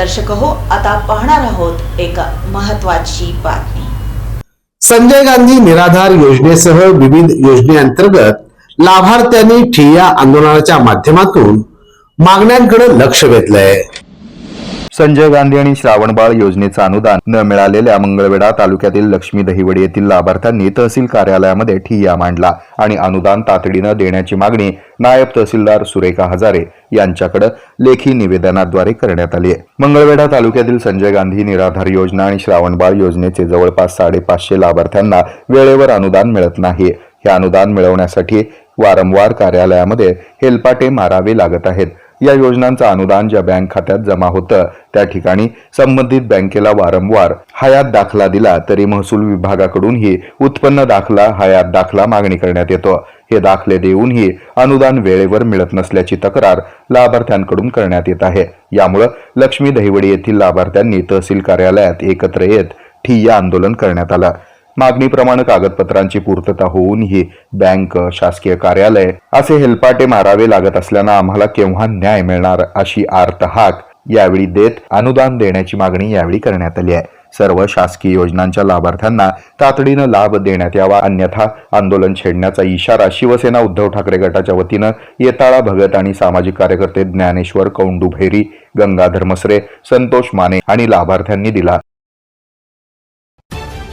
दर्शक हो. आता पाहणार आहोत एक महत्वाची बातमी. संजय गांधी निराधार योजनेसह विविध योजनेअंतर्गत लाभार्थ्यांनी ठिय्या आंदोलनाच्या माध्यमातून मागण्यांकडे लक्ष वेधलंय. संजय गांधी आणि श्रावणबाळ योजनेचं अनुदान न मिळालेल्या मंगळवेढा तालुक्यातील लक्ष्मी दहिवडी येथील लाभार्थ्यांनी तहसील कार्यालयामध्ये ठिय्या मांडला आणि अनुदान तातडीनं देण्याची मागणी नायब तहसीलदार सुरेखा हजारे यांच्याकडे लेखी निवेदनाद्वारे करण्यात आली आहे. मंगळवेढा तालुक्यातील संजय गांधी निराधार योजना आणि श्रावणबाळ योजनेचे जवळपास साडेपाचशे लाभार्थ्यांना वेळेवर अनुदान मिळत नाही. हे अनुदान मिळवण्यासाठी वारंवार कार्यालयामध्ये हेलपाटे मारावे लागत आहेत. या योजनांचं अनुदान ज्या बँक खात्यात जमा होतं त्या ठिकाणी संबंधित बँकेला वारंवार हयात दाखला दिला तरी महसूल विभागाकडूनही उत्पन्न दाखला हयात दाखला मागणी करण्यात येतो. हे दाखले देऊनही अनुदान वेळेवर मिळत नसल्याची तक्रार लाभार्थ्यांकडून करण्यात येत आहे. यामुळं लक्ष्मी दहिवडी येथील लाभार्थ्यांनी तहसील कार्यालयात एकत्र येत ठिय्या आंदोलन करण्यात आलं. मागणीप्रमाणे कागदपत्रांची पूर्तता होऊनही बँक शासकीय कार्यालय असे हेलपाटे मारावे लागत असल्यानं आम्हाला केव्हा न्याय मिळणार अशी आर्त हाक यावेळी देत अनुदान देण्याची मागणी यावेळी करण्यात आली आहे. सर्व शासकीय योजनांच्या लाभार्थ्यांना तातडीनं लाभ देण्यात यावा अन्यथा आंदोलन छेडण्याचा इशारा शिवसेना उद्धव ठाकरे गटाच्या वतीनं येताळा भगत आणि सामाजिक कार्यकर्ते ज्ञानेश्वर कौंडू भैरी गंगाधर मसरे संतोष माने आणि लाभार्थ्यांनी दिला.